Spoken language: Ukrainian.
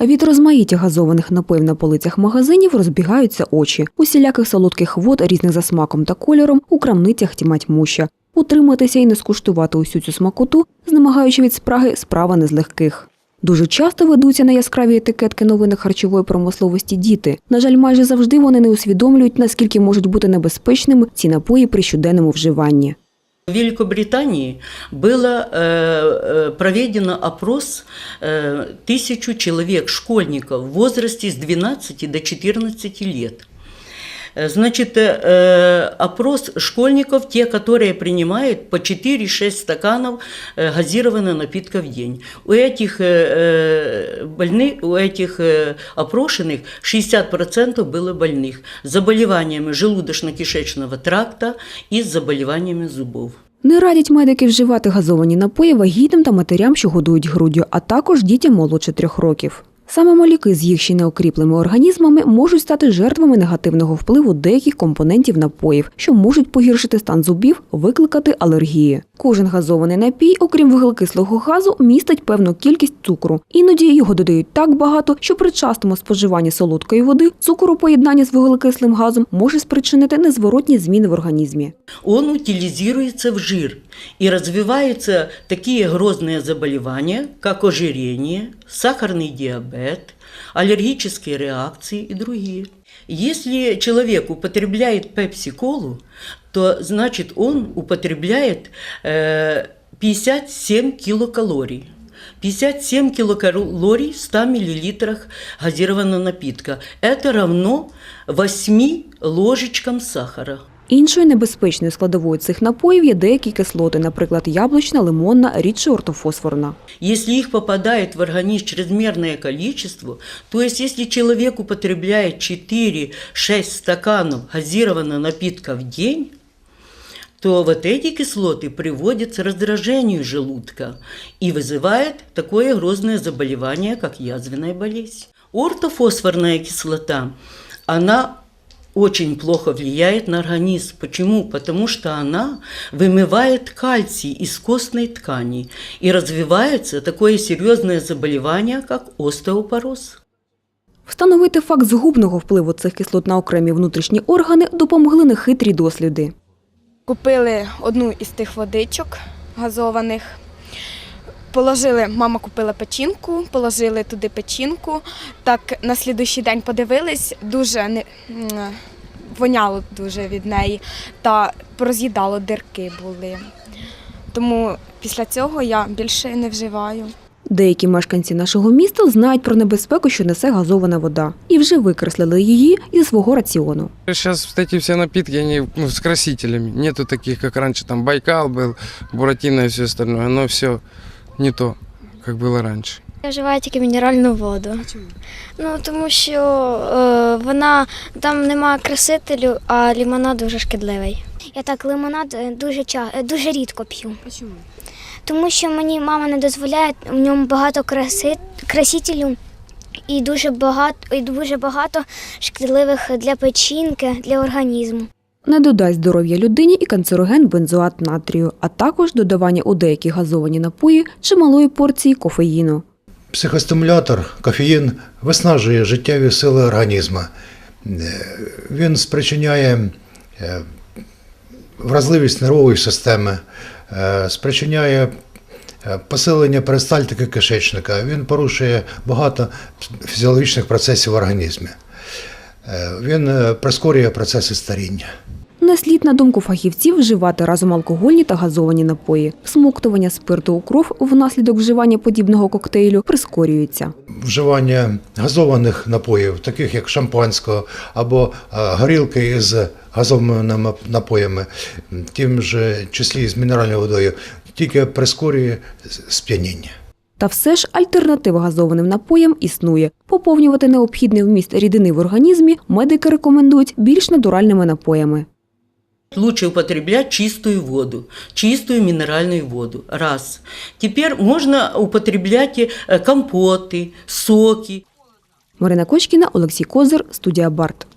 Від розмаїття газованих напоїв на полицях магазинів розбігаються очі. Усіляких солодких вод, різних за смаком та кольором, у крамницях тімать муща. Утриматися і не скуштувати усю цю смакоту, знемагаючи від спраги, справа не з легких. Дуже часто ведуться на яскраві етикетки новинок харчової промисловості діти. На жаль, майже завжди вони не усвідомлюють, наскільки можуть бути небезпечними ці напої при щоденному вживанні. В Великобритании было э, э, проведено опрос э, тысячу человек, школьников в возрасте с 12 до 14 лет. Э, Значит, э, э, опрос школьников, те, которые принимают по 4-6 стаканов э, газированного напитка в день. У этих, э, больных, у этих э, опрошенных 60% было больных с заболеваниями желудочно-кишечного тракта и с заболеваниями зубов. Не радять медики вживати газовані напої вагітним та матерям, що годують груддю, а також дітям молодше трьох років. Саме малюки з їх ще неокріплими організмами можуть стати жертвами негативного впливу деяких компонентів напоїв, що можуть погіршити стан зубів, викликати алергії. Кожен газований напій, окрім вуглекислого газу, містить певну кількість цукру. Іноді його додають так багато, що при частому споживанні солодкої води цукор у поєднанні з вуглекислим газом може спричинити незворотні зміни в організмі. Он утилизируется в жир и развиваются такие грозные заболевания, как ожирение, сахарный диабет, аллергические реакции и другие. Если человек употребляет пепси-колу, то значит он употребляет э, 57 килокалорий. 57 килокалорий в 100 миллилитрах газированного напитка. Это равно 8 ложечкам сахара. Іншою небезпечною складовою цих напоїв є деякі кислоти, наприклад, яблучна, лимонна, рідше ортофосфорна. Если их попадает в организм чрезмерное количество, то есть если человек употребляет 4-6 стаканов газированного напитка в день, то вот эти кислоты приводят к раздражению желудка и вызывает такое грозное заболевание, как язвенная болезнь. Ортофосфорная кислота, она очень плохо влияет на организм. Почему? Потому что она вымывает кальций из костной ткани и развивается такое серьезное заболевание, как остеопороз. Встановити факт згубного впливу цих кислот на окремі внутрішні органи допомогли нехитрі досліди. Купили одну із тих водичок газованих. Положили, мама купила печінку, положили туди печінку. Так на слідуючий день подивились, дуже не, воняло дуже від неї та пороз'їдало дирки були. Тому після цього я більше не вживаю. Деякі мешканці нашого міста знають про небезпеку, що несе газована вода, і вже викреслили її із свого раціону. Сейчас вот эти все напитки, они ну, с красителями. Нету таких, как раньше, там Байкал был, Буратино и все остальное. Оно все не то, как было раньше. Я вживаю тільки мінеральну воду. Чому? Ну тому що е, вона там немає красителю, а лимонад дуже шкідливий. Я так лимонад е, дуже ча- е, дуже рідко п'ю. Чому? Тому що мені мама не дозволяє, в ньому багато краси, красителю і дуже багато, і дуже багато шкідливих для печінки, для організму. Не додасть здоров'я людині і канцероген бензоат натрію, а також додавання у деякі газовані напої чималої порції кофеїну. Психостимулятор, кофеїн виснажує життєві сили організму. Е, Він спричиняє е, вразливість нервової системи, е, спричиняє посилення перистальтики кишечника. Він порушує багато фізіологічних процесів в організмі. Він прискорює процеси старіння. Не слід, на думку фахівців, вживати разом алкогольні та газовані напої. Всмоктування спирту у кров внаслідок вживання подібного коктейлю прискорюється. вживання газованих напоїв, таких як шампанського або е, горілки із газованими напоями, тим же числі з мінеральною водою, тільки прискорює сп'яніння. Та все ж альтернатива газованим напоям існує. Поповнювати необхідний вміст рідини в організмі медики рекомендують більш натуральними напоями. Лучше употреблять чистую воду, чистую минеральную воду. Раз. Теперь можно употреблять э, компоты, соки. Марина Кочкіна, Олексій Козир, студія Барт.